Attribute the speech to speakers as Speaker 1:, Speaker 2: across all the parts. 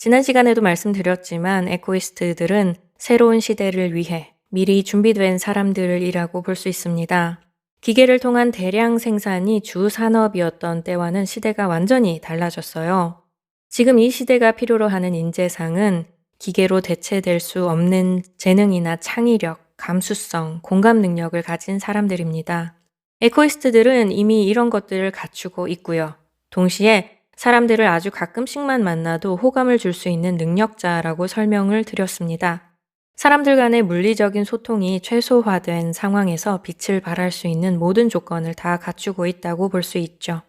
Speaker 1: 지난 시간에도 말씀드렸지만 에코이스트들은 새로운 시대를 위해 미리 준비된 사람들이라고 볼 수 있습니다. 기계를 통한 대량 생산이 주 산업이었던 때와는 시대가 완전히 달라졌어요. 지금 이 시대가 필요로 하는 인재상은 기계로 대체될 수 없는 재능이나 창의력, 감수성, 공감 능력을 가진 사람들입니다. 에코이스트들은 이미 이런 것들을 갖추고 있고요. 동시에 사람들을 아주 가끔씩만 만나도 호감을 줄 수 있는 능력자라고 설명을 드렸습니다. 사람들 간의 물리적인 소통이 최소화된 상황에서 빛을 발할 수 있는 모든 조건을 다 갖추고 있다고 볼 수 있죠.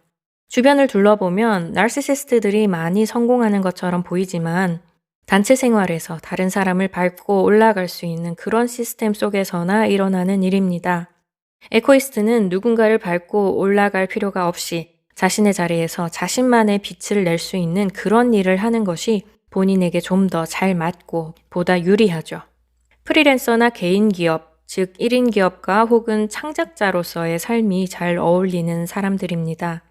Speaker 1: 주변을 둘러보면 나르시시스트들이 많이 성공하는 것처럼 보이지만 단체 생활에서 다른 사람을 밟고 올라갈 수 있는 그런 시스템 속에서나 일어나는 일입니다. 에코이스트는 누군가를 밟고 올라갈 필요가 없이 자신의 자리에서 자신만의 빛을 낼 수 있는 그런 일을 하는 것이 본인에게 좀 더 잘 맞고 보다 유리하죠. 프리랜서나 개인 기업, 즉 1인 기업가 혹은 창작자로서의 삶이 잘 어울리는 사람들입니다.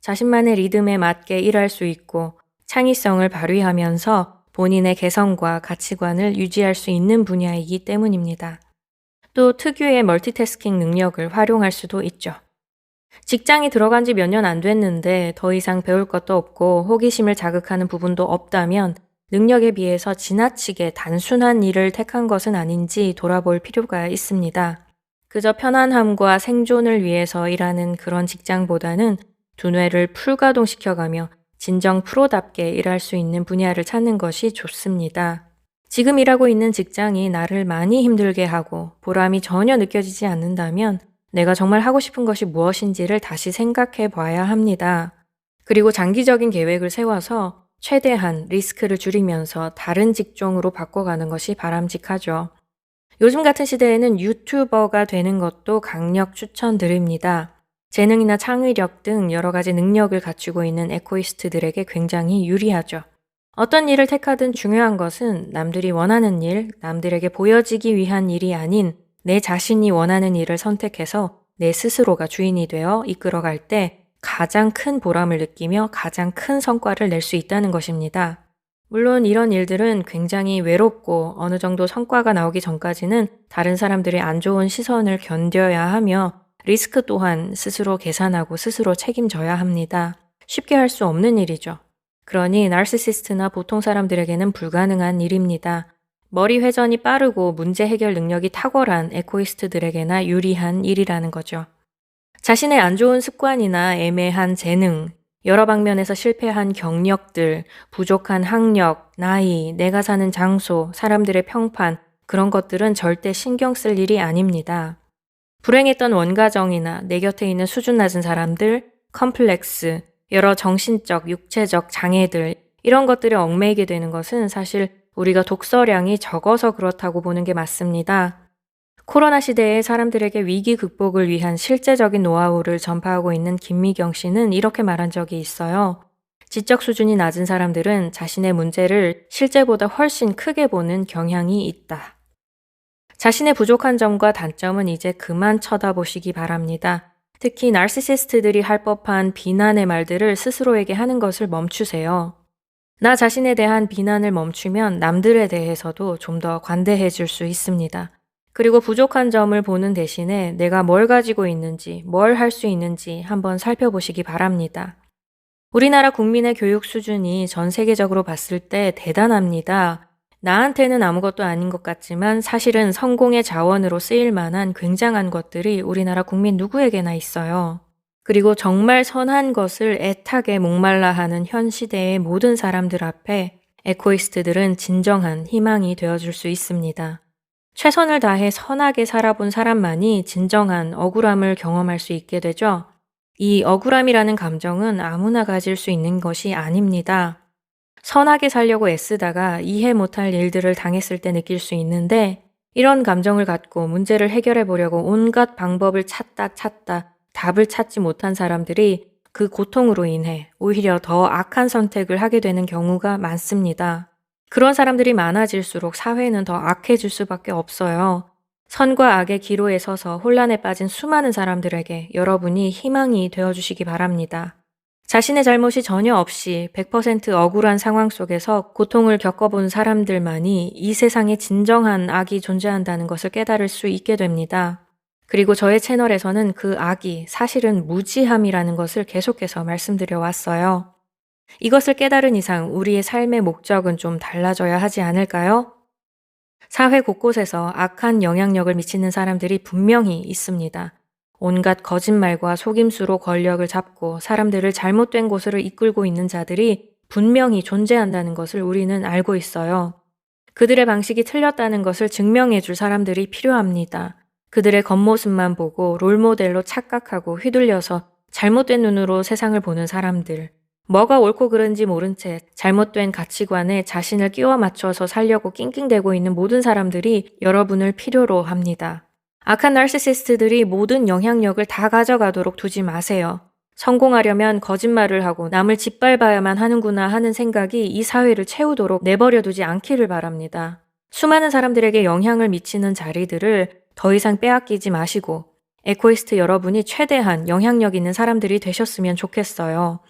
Speaker 1: 자신만의 리듬에 맞게 일할 수 있고 창의성을 발휘하면서 본인의 개성과 가치관을 유지할 수 있는 분야이기 때문입니다. 또 특유의 멀티태스킹 능력을 활용할 수도 있죠. 직장이 들어간 지 몇 년 안 됐는데 더 이상 배울 것도 없고 호기심을 자극하는 부분도 없다면 능력에 비해서 지나치게 단순한 일을 택한 것은 아닌지 돌아볼 필요가 있습니다. 그저 편안함과 생존을 위해서 일하는 그런 직장보다는 두뇌를 풀가동시켜가며 진정 프로답게 일할 수 있는 분야를 찾는 것이 좋습니다. 지금 일하고 있는 직장이 나를 많이 힘들게 하고 보람이 전혀 느껴지지 않는다면 내가 정말 하고 싶은 것이 무엇인지를 다시 생각해 봐야 합니다. 그리고 장기적인 계획을 세워서 최대한 리스크를 줄이면서 다른 직종으로 바꿔가는 것이 바람직하죠. 요즘 같은 시대에는 유튜버가 되는 것도 강력 추천드립니다. 재능이나 창의력 등 여러 가지 능력을 갖추고 있는 에코이스트들에게 굉장히 유리하죠. 어떤 일을 택하든 중요한 것은 남들이 원하는 일, 남들에게 보여지기 위한 일이 아닌 내 자신이 원하는 일을 선택해서 내 스스로가 주인이 되어 이끌어갈 때 가장 큰 보람을 느끼며 가장 큰 성과를 낼 수 있다는 것입니다. 물론 이런 일들은 굉장히 외롭고 어느 정도 성과가 나오기 전까지는 다른 사람들의 안 좋은 시선을 견뎌야 하며 리스크 또한 스스로 계산하고 스스로 책임져야 합니다. 쉽게 할 수 없는 일이죠. 그러니 나르시시스트나 보통 사람들에게는 불가능한 일입니다. 머리 회전이 빠르고 문제 해결 능력이 탁월한 에코이스트들에게나 유리한 일이라는 거죠. 자신의 안 좋은 습관이나 애매한 재능, 여러 방면에서 실패한 경력들, 부족한 학력, 나이, 내가 사는 장소, 사람들의 평판, 그런 것들은 절대 신경 쓸 일이 아닙니다. 불행했던 원가정이나 내 곁에 있는 수준 낮은 사람들, 컴플렉스, 여러 정신적, 육체적 장애들, 이런 것들에 얽매이게 되는 것은 사실 우리가 독서량이 적어서 그렇다고 보는 게 맞습니다. 코로나 시대에 사람들에게 위기 극복을 위한 실제적인 노하우를 전파하고 있는 김미경 씨는 이렇게 말한 적이 있어요. 지적 수준이 낮은 사람들은 자신의 문제를 실제보다 훨씬 크게 보는 경향이 있다. 자신의 부족한 점과 단점은 이제 그만 쳐다보시기 바랍니다. 특히 나르시시스트들이 할 법한 비난의 말들을 스스로에게 하는 것을 멈추세요. 나 자신에 대한 비난을 멈추면 남들에 대해서도 좀 더 관대해 줄 수 있습니다. 그리고 부족한 점을 보는 대신에 내가 뭘 가지고 있는지, 뭘 할 수 있는지 한번 살펴보시기 바랍니다. 우리나라 국민의 교육 수준이 전 세계적으로 봤을 때 대단합니다. 나한테는 아무것도 아닌 것 같지만 사실은 성공의 자원으로 쓰일 만한 굉장한 것들이 우리나라 국민 누구에게나 있어요. 그리고 정말 선한 것을 애타게 목말라 하는 현 시대의 모든 사람들 앞에 에코이스트들은 진정한 희망이 되어줄 수 있습니다. 최선을 다해 선하게 살아본 사람만이 진정한 억울함을 경험할 수 있게 되죠. 이 억울함이라는 감정은 아무나 가질 수 있는 것이 아닙니다. 선하게 살려고 애쓰다가 이해 못할 일들을 당했을 때 느낄 수 있는데 이런 감정을 갖고 문제를 해결해 보려고 온갖 방법을 찾다 찾다 답을 찾지 못한 사람들이 그 고통으로 인해 오히려 더 악한 선택을 하게 되는 경우가 많습니다. 그런 사람들이 많아질수록 사회는 더 악해질 수밖에 없어요. 선과 악의 기로에 서서 혼란에 빠진 수많은 사람들에게 여러분이 희망이 되어주시기 바랍니다. 자신의 잘못이 전혀 없이 100% 억울한 상황 속에서 고통을 겪어본 사람들만이 이 세상에 진정한 악이 존재한다는 것을 깨달을 수 있게 됩니다. 그리고 저의 채널에서는 그 악이 사실은 무지함이라는 것을 계속해서 말씀드려 왔어요. 이것을 깨달은 이상 우리의 삶의 목적은 좀 달라져야 하지 않을까요? 사회 곳곳에서 악한 영향력을 미치는 사람들이 분명히 있습니다. 온갖 거짓말과 속임수로 권력을 잡고 사람들을 잘못된 곳으로 이끌고 있는 자들이 분명히 존재한다는 것을 우리는 알고 있어요. 그들의 방식이 틀렸다는 것을 증명해 줄 사람들이 필요합니다. 그들의 겉모습만 보고 롤모델로 착각하고 휘둘려서 잘못된 눈으로 세상을 보는 사람들. 뭐가 옳고 그른지 모른 채 잘못된 가치관에 자신을 끼워 맞춰서 살려고 낑낑대고 있는 모든 사람들이 여러분을 필요로 합니다. 악한 나르시시스트들이 모든 영향력을 다 가져가도록 두지 마세요. 성공하려면 거짓말을 하고 남을 짓밟아야만 하는구나 하는 생각이 이 사회를 채우도록 내버려 두지 않기를 바랍니다. 수많은 사람들에게 영향을 미치는 자리들을 더 이상 빼앗기지 마시고 에코이스트 여러분이 최대한 영향력 있는 사람들이 되셨으면 좋겠어요.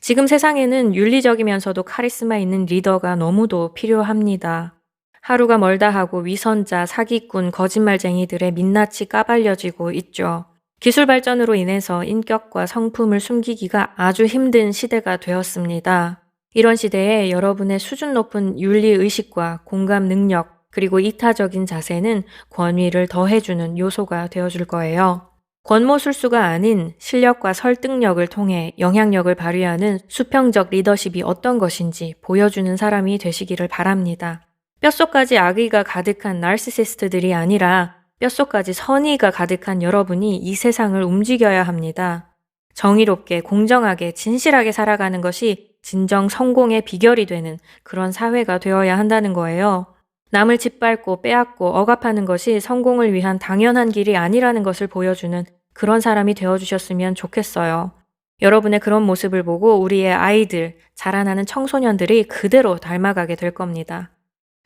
Speaker 1: 지금 세상에는 윤리적이면서도 카리스마 있는 리더가 너무도 필요합니다. 하루가 멀다 하고 위선자, 사기꾼, 거짓말쟁이들의 민낯이 까발려지고 있죠. 기술 발전으로 인해서 인격과 성품을 숨기기가 아주 힘든 시대가 되었습니다. 이런 시대에 여러분의 수준 높은 윤리 의식과 공감 능력, 그리고 이타적인 자세는 권위를 더해주는 요소가 되어줄 거예요. 권모술수가 아닌 실력과 설득력을 통해 영향력을 발휘하는 수평적 리더십이 어떤 것인지 보여주는 사람이 되시기를 바랍니다. 뼛속까지 악의가 가득한 나르시시스트들이 아니라 뼛속까지 선의가 가득한 여러분이 이 세상을 움직여야 합니다. 정의롭게, 공정하게, 진실하게 살아가는 것이 진정 성공의 비결이 되는 그런 사회가 되어야 한다는 거예요. 남을 짓밟고 빼앗고 억압하는 것이 성공을 위한 당연한 길이 아니라는 것을 보여주는 그런 사람이 되어주셨으면 좋겠어요. 여러분의 그런 모습을 보고 우리의 아이들, 자라나는 청소년들이 그대로 닮아가게 될 겁니다.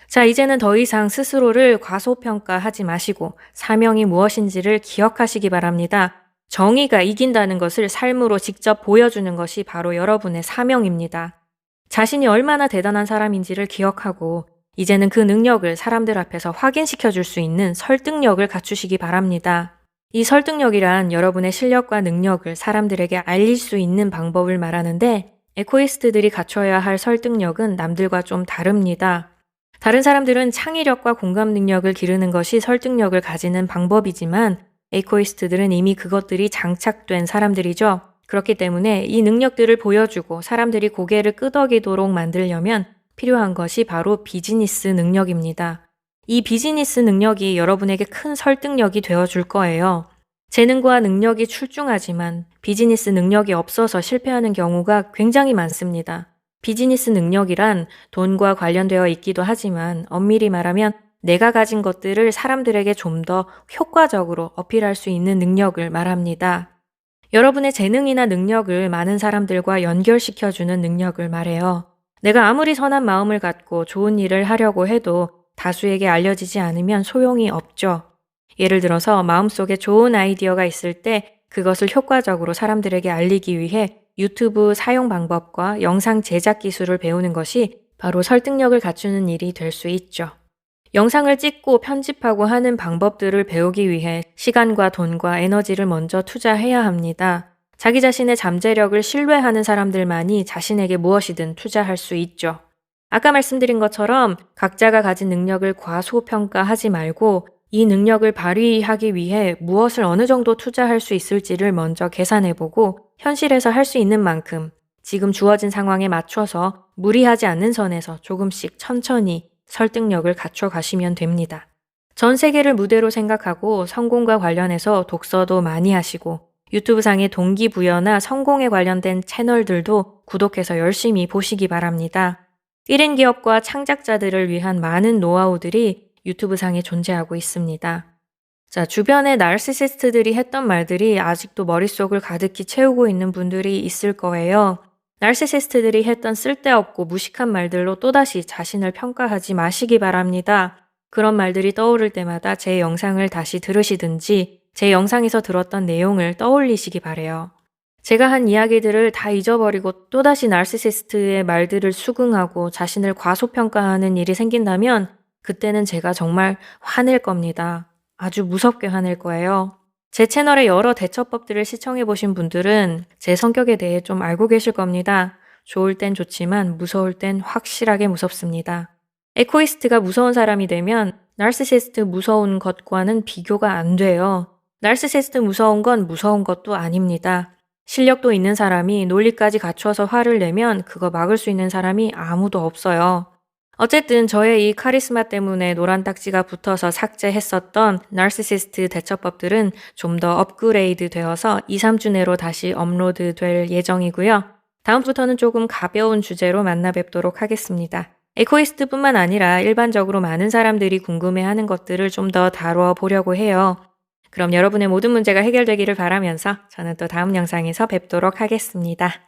Speaker 1: 자, 이제는 더 이상 스스로를 과소평가하지 마시고 사명이 무엇인지를 기억하시기 바랍니다. 정의가 이긴다는 것을 삶으로 직접 보여주는 것이 바로 여러분의 사명입니다. 자신이 얼마나 대단한 사람인지를 기억하고 이제는 그 능력을 사람들 앞에서 확인시켜 줄 수 있는 설득력을 갖추시기 바랍니다. 이 설득력이란 여러분의 실력과 능력을 사람들에게 알릴 수 있는 방법을 말하는데 에코이스트들이 갖춰야 할 설득력은 남들과 좀 다릅니다. 다른 사람들은 창의력과 공감 능력을 기르는 것이 설득력을 가지는 방법이지만 에코이스트들은 이미 그것들이 장착된 사람들이죠. 그렇기 때문에 이 능력들을 보여주고 사람들이 고개를 끄덕이도록 만들려면 필요한 것이 바로 비즈니스 능력입니다. 이 비즈니스 능력이 여러분에게 큰 설득력이 되어 줄 거예요. 재능과 능력이 출중하지만 비즈니스 능력이 없어서 실패하는 경우가 굉장히 많습니다. 비즈니스 능력이란 돈과 관련되어 있기도 하지만 엄밀히 말하면 내가 가진 것들을 사람들에게 좀 더 효과적으로 어필할 수 있는 능력을 말합니다. 여러분의 재능이나 능력을 많은 사람들과 연결시켜주는 능력을 말해요. 내가 아무리 선한 마음을 갖고 좋은 일을 하려고 해도 다수에게 알려지지 않으면 소용이 없죠. 예를 들어서 마음속에 좋은 아이디어가 있을 때 그것을 효과적으로 사람들에게 알리기 위해 유튜브 사용 방법과 영상 제작 기술을 배우는 것이 바로 설득력을 갖추는 일이 될 수 있죠. 영상을 찍고 편집하고 하는 방법들을 배우기 위해 시간과 돈과 에너지를 먼저 투자해야 합니다. 자기 자신의 잠재력을 신뢰하는 사람들만이 자신에게 무엇이든 투자할 수 있죠. 아까 말씀드린 것처럼 각자가 가진 능력을 과소평가하지 말고 이 능력을 발휘하기 위해 무엇을 어느 정도 투자할 수 있을지를 먼저 계산해보고 현실에서 할 수 있는 만큼 지금 주어진 상황에 맞춰서 무리하지 않는 선에서 조금씩 천천히 설득력을 갖춰 가시면 됩니다. 전 세계를 무대로 생각하고 성공과 관련해서 독서도 많이 하시고 유튜브상의 동기부여나 성공에 관련된 채널들도 구독해서 열심히 보시기 바랍니다. 1인 기업과 창작자들을 위한 많은 노하우들이 유튜브상에 존재하고 있습니다. 자, 주변의 나르시시스트들이 했던 말들이 아직도 머릿속을 가득히 채우고 있는 분들이 있을 거예요. 나르시시스트들이 했던 쓸데없고 무식한 말들로 또다시 자신을 평가하지 마시기 바랍니다. 그런 말들이 떠오를 때마다 제 영상을 다시 들으시든지 제 영상에서 들었던 내용을 떠올리시기 바래요. 제가 한 이야기들을 다 잊어버리고 또다시 나르시시스트의 말들을 수긍하고 자신을 과소평가하는 일이 생긴다면 그때는 제가 정말 화낼 겁니다. 아주 무섭게 화낼 거예요. 제 채널의 여러 대처법들을 시청해 보신 분들은 제 성격에 대해 좀 알고 계실 겁니다. 좋을 땐 좋지만 무서울 땐 확실하게 무섭습니다. 에코이스트가 무서운 사람이 되면 나르시시스트 무서운 것과는 비교가 안 돼요. 나르시시스트 무서운 건 무서운 것도 아닙니다. 실력도 있는 사람이 논리까지 갖춰서 화를 내면 그거 막을 수 있는 사람이 아무도 없어요. 어쨌든 저의 이 카리스마 때문에 노란 딱지가 붙어서 삭제했었던 나르시시스트 대처법들은 좀 더 업그레이드 되어서 2, 3주 내로 다시 업로드 될 예정이고요. 다음부터는 조금 가벼운 주제로 만나 뵙도록 하겠습니다. 에코이스트뿐만 아니라 일반적으로 많은 사람들이 궁금해하는 것들을 좀 더 다뤄 보려고 해요. 그럼 여러분의 모든 문제가 해결되기를 바라면서 저는 또 다음 영상에서 뵙도록 하겠습니다.